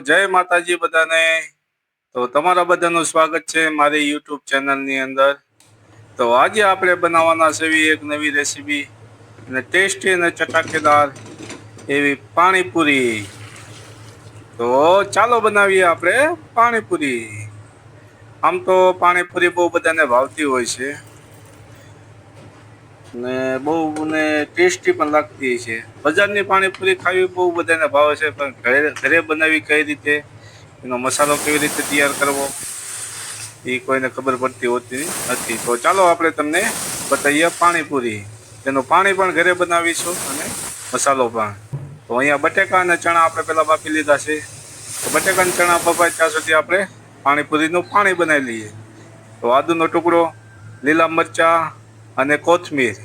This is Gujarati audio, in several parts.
જય માતાજી બધાને. તો તમારા બધાનું સ્વાગત છે મારી યુટ્યુબ ચેનલની અંદર. તો આજે આપણે બનાવવાના છે એક નવી રેસીપી અને ટેસ્ટી અને ચટાકેદાર એવી પાણીપુરી. તો ચાલો બનાવીએ આપણે પાણીપુરી. આમ તો પાણીપુરી બહુ બધાને ભાવતી હોય છે. ને બહુ ને ટેસ્ટી પણ લાગતી છે. બજારની પાણીપુરી ખાવી બહુ બધાને ભાવે છે, પણ ઘરે ઘરે બનાવી કઈ રીતે? એનો મસાલો કેવી રીતે તૈયાર કરવો? એ કોઈને ખબર પડતી હોતી નથી. તો ચાલો આપણે તમને બતાવીએ પાણીપુરી. તેનું પાણી પણ ઘરે બનાવીશું અને મસાલો પણ. તો અહીંયા બટેકા અને ચણા આપણે પહેલાં બાફી લીધા છે. તો બટેકા અને ચણા બફાય ત્યાં સુધી આપણે પાણીપુરીનું પાણી બનાવી લઈએ. તો આદુનો ટુકડો, લીલા મરચાં અને કોથમીર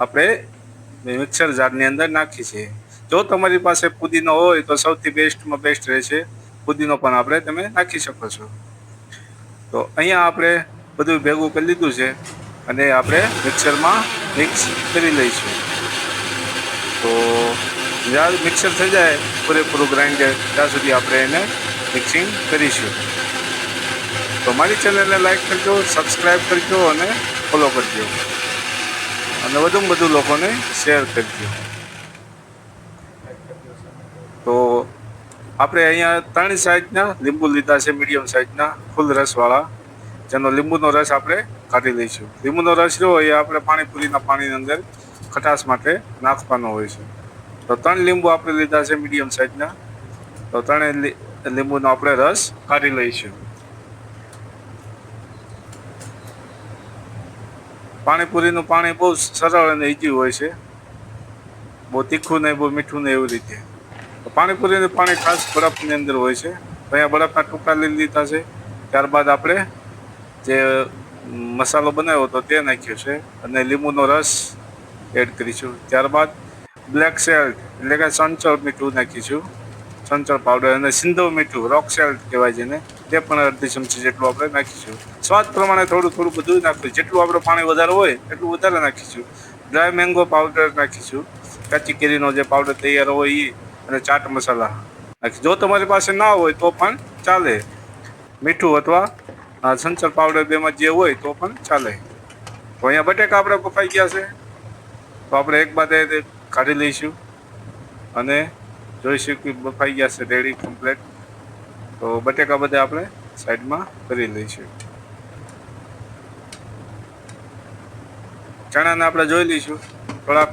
આપણે મિક્સર જારની અંદર નાખી છે. જો તમારી પાસે પુદીનો હોય તો સૌથી બેસ્ટમાં બેસ્ટ રહેશે પુદીનો પણ આપણે તમે નાખી શકો છો. તો અહીંયા આપણે બધું ભેગું કરી લીધું છે અને આપણે મિક્સરમાં મિક્સ કરી લઈશું. તો જ્યારે મિક્સર થઈ જાય પૂરેપૂરું ગ્રાઇન્ડર, ત્યાં સુધી આપણે એને મિક્સિંગ કરીશું. તો મારી ચેનલને લાઈક કરજો સબસ્ક્રાઈબ કરજો અને ફોલો કરજો. અને વધુમાં વધુ લોકોને શેર કરજો. તો આપણે અહીંયા ત્રણ સાઈઝના લીંબુ લીધા છે, મીડિયમ સાઈઝના, ફૂલ રસવાળા, જેનો લીંબુનો રસ આપણે કાઢી લઈશું. લીંબુનો રસ રહ્યો એ આપણે પાણીપુરીના પાણીની અંદર ખટાશ માટે નાખવાનો હોય છે. તો ત્રણ લીંબુ આપણે લીધા છે, મીડિયમ સાઈઝના. તો ત્રણેય લીંબુનો આપણે રસ કાઢી લઈશું. પાણીપુરીનું પાણી બહુ સરળ અને ઇઝી હોય છે. બહુ તીખું નહીં, બહુ મીઠું નહીં એવી રીતે. પાણીપુરીનું પાણી ખાસ બરફની અંદર હોય છે. અહીંયા બરફના ટુકડા લઈ લીધા છે. ત્યારબાદ આપણે જે મસાલો બનાવ્યો હતો તે નાખ્યો છે અને લીંબુનો રસ એડ કરીશું. ત્યારબાદ બ્લેક સેલ્ટ, એટલે કે સંચળ મીઠું નાખીશું. સંચળ પાવડર અને સિંધવ મીઠું, રોક સેલ્ટ કહેવાય જેને. તે પણ અડધી ચમચી જેટલું આપણે નાખીશું. સ્વાદ પ્રમાણે થોડું થોડું બધું નાખીશું. જેટલું આપણે પાણી વધારે હોય, એટલું વધારે નાખીશું. ડ્રાય મેંગો પાવડર નાખીશું. કાચી કેરીનો જે પાવડર તૈયાર હોય એ અને ચાટ મસાલા નાખી જો તમારી પાસે ના હોય તો પણ ચાલે. મીઠું અથવા સંચર પાવડર બેમાં જે હોય તો પણ ચાલે. તો અહીંયા બટેકા આપણે બફાઈ ગયા છે. તો આપણે એક બાદ કાઢી લઈશું અને જોઈશું કે બફાઈ ગયા છે રેડી કમ્પ્લેટ તો બટેકા બધા આપણે સાઈડમાં કરી લઈશું. ચણાને આપણે જોઈ લઈશું. થોડાક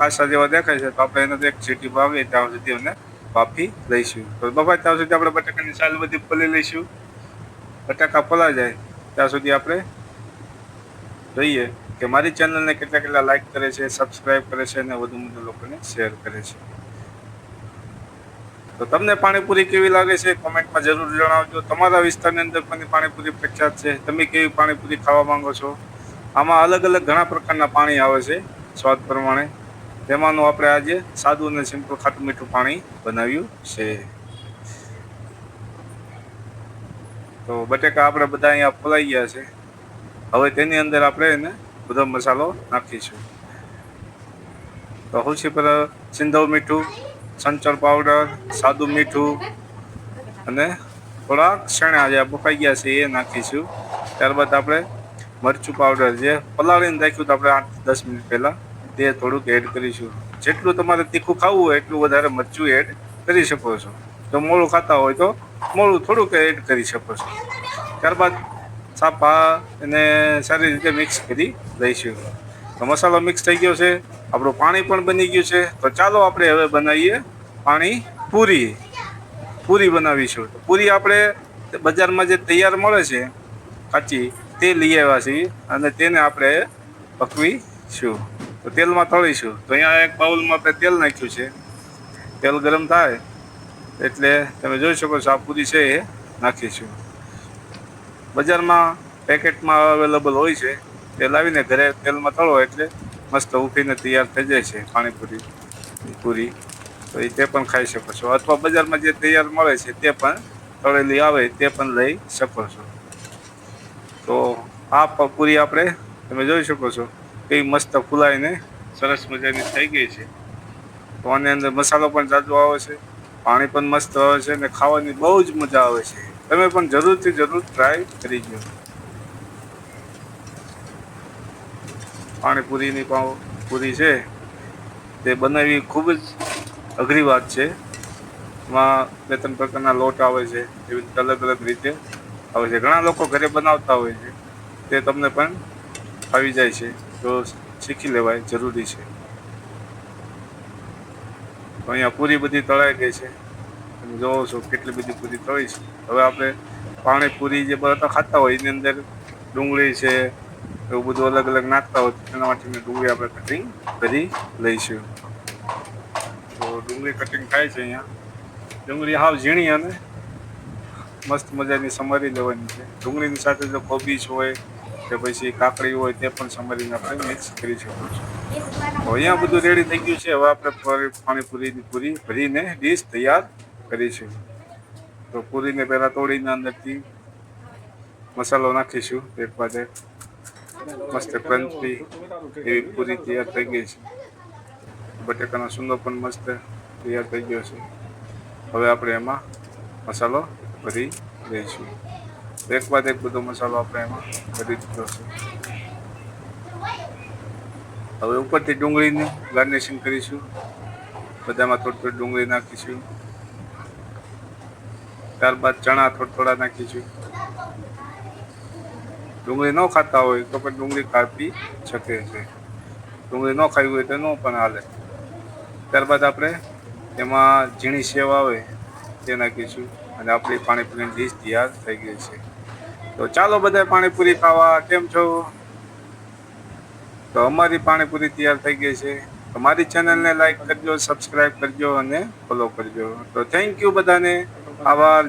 ખાસા જેવા દેખાય છે, તો આપણે એને એક સીટી વાવીએ ત્યાં સુધી એને બાફી લઈશું. તો બફાય ત્યાં સુધી આપણે બટાકાની સાલ બધી પલી લઈશું. બટાકા પલા જાય, ત્યાં સુધી આપણે જોઈએ કે મારી ચેનલને કેટલા કેટલા લાઈક કરે છે સબસ્ક્રાઈબ કરે છે અને વધુ વધુ લોકોને શેર કરે છે. તો તમને પાણીપુરી કેવી લાગે છે? કોમેન્ટમાં જરૂર જણાવજો. તમારા વિસ્તારની અંદર પણ પાણીપુરી પ્રખ્યાત છે? તમે કેવી પાણીપુરી ખાવા માંગો છો? આમાં અલગ અલગ ઘણા પ્રકારના પાણી આવે છે, સ્વાદ પ્રમાણે. તેમાંનું આપણે આજે સાદું અને સિમ્પલ ખાટું મીઠું પાણી બનાવ્યું છે. તો બટેકા આપણે બધા અહીંયા ફોલાઈ ગયા છે. હવે તેની અંદર આપણે એને બધો મસાલો નાખીશું. તો હું છે પર સિંધવ મીઠું સંચળ પાવડર, સાદું મીઠું અને થોડાક શેણા જે બફાઈ ગયા છે એ નાખીશું. ત્યારબાદ આપણે મરચું પાવડર જે પલાળીને રાખ્યું હતું આપણે આઠ દસ મિનિટ પહેલાં તે થોડુંક એડ કરીશું. જેટલું તમારે તીખું ખાવું હોય એટલું વધારે મરચું એડ કરી શકો છો. જો મોળું ખાતા હોય તો મોળું થોડુંક એડ કરી શકો છો. ત્યારબાદ સાપા એને સારી રીતે મિક્સ કરી દઈશું તો મસાલો મિક્સ થઈ ગયો છે. આપણું પાણી પણ બની ગયું છે. તો ચાલો આપણે હવે બનાવીએ પાણી પૂરી. પૂરી બનાવીશું. તો પૂરી આપણે બજારમાં જે તૈયાર મળે છે, કાચી, તે લઈ આવ્યા છીએ અને તેને આપણે પકવીશું. તો તેલમાં તળીશું. તો અહીંયા એક બાઉલમાં આપણે તેલ નાખ્યું છે. તેલ ગરમ થાય એટલે તમે જોઈ શકો છો આ પૂરી છે એ નાખીશું. બજારમાં પેકેટમાં અવેલેબલ હોય છે. તે લાવીને ઘરે તેલમાં તળો એટલે મસ્ત ઉખીને તૈયાર થઈ જાય છે પાણીપુરી, પૂરી. તો એ તે પણ ખાઈ શકો છો. અથવા બજારમાં જે તૈયાર મળે છે તે પણ તળેલી આવે, તે પણ લઈ શકો છો. તો આ પૂરી આપણે તમે જોઈ શકો છો કેવી મસ્ત ફૂલાઈને સરસ મજાની થઈ ગઈ છે. તો આની અંદર મસાલો પણ જાજો આવે છે, પાણી પણ મસ્ત આવે છે અને ખાવાની બહુ જ મજા આવે છે. તમે પણ જરૂરથી જરૂર ટ્રાય કરી જો પાણીપુરીની પાઉં પૂરી છે, તે બનાવવી ખૂબ જ અઘરી વાત છે. એમાં બે ત્રણ પ્રકારના લોટ આવે છે, એવી અલગ અલગ રીતે આવે છે. ઘણા લોકો ઘરે બનાવતા હોય છે, તે તમને પણ આવી જાય છે, તો શીખી લેવાય, જરૂરી છે. તો અહીંયા પૂરી બધી તળાઈ ગઈ છે, તમે જોવો છો કેટલી બધી પૂરી તળી છે. હવે આપણે પાણીપુરી જે બધા ખાતા હોય, એની અંદર ડુંગળી છે એવું બધું અલગ અલગ નાખતા હોય તેના મેં ડુંગળી આપણે કટિંગ કરી લઈશું. તો ડુંગળી કટિંગ થાય છે અહીંયા. ડુંગળી હાવ ઝીણી અને મસ્ત મજાની સમારી લેવાની છે. ડુંગળીની સાથે જો કોબીજ હોય કે પછી કાકડી હોય તે પણ સમારીને આપણે મિક્સ કરી શકું છું તો અહીંયા બધું રેડી થઈ ગયું છે. હવે આપણે પાણીપુરીની પૂરી ભરીને ડીશ તૈયાર કરીશું. તો પૂરીને પહેલાં તોડીને અંદરથી મસાલો નાખીશું એક એક મસ્ત ક્રન્ચી એવી પૂરી તૈયાર થઈ ગઈ છે. બટેકાનો સુંદર પણ મસ્ત તૈયાર થઈ ગયો છે. હવે આપણે એમાં મસાલો ભરી દઈશું એક બાદ એક બધો મસાલો આપણે એમાં ભરી દીધો છે. હવે ઉપરથી ડુંગળીની ગાર્નિશિંગ કરીશું. બધામાં થોડી થોડી ડુંગળી નાખીશું. ત્યારબાદ ચણા થોડા થોડા નાખીશું. ડુંગળી ન ખાતા હોય તો પણ ડુંગળી કાપી શકે છે. ડુંગળી ન ખાવી હોય તો ન પણ હાલે. ત્યારબાદ આપણે એમાં ઝીણી સેવ આવે તે નાખીશું અને આપણી પાણીપુરીની ડીશ તૈયાર થઈ ગઈ છે. તો ચાલો બધા પાણીપુરી ખાવા. કેમ છો? તો અમારી પાણીપુરી તૈયાર થઈ ગઈ છે. અમારી ચેનલને લાઈક કરજો સબસ્ક્રાઈબ કરજો અને ફોલો કરજો. તો થેન્ક યુ બધાને. આભાર.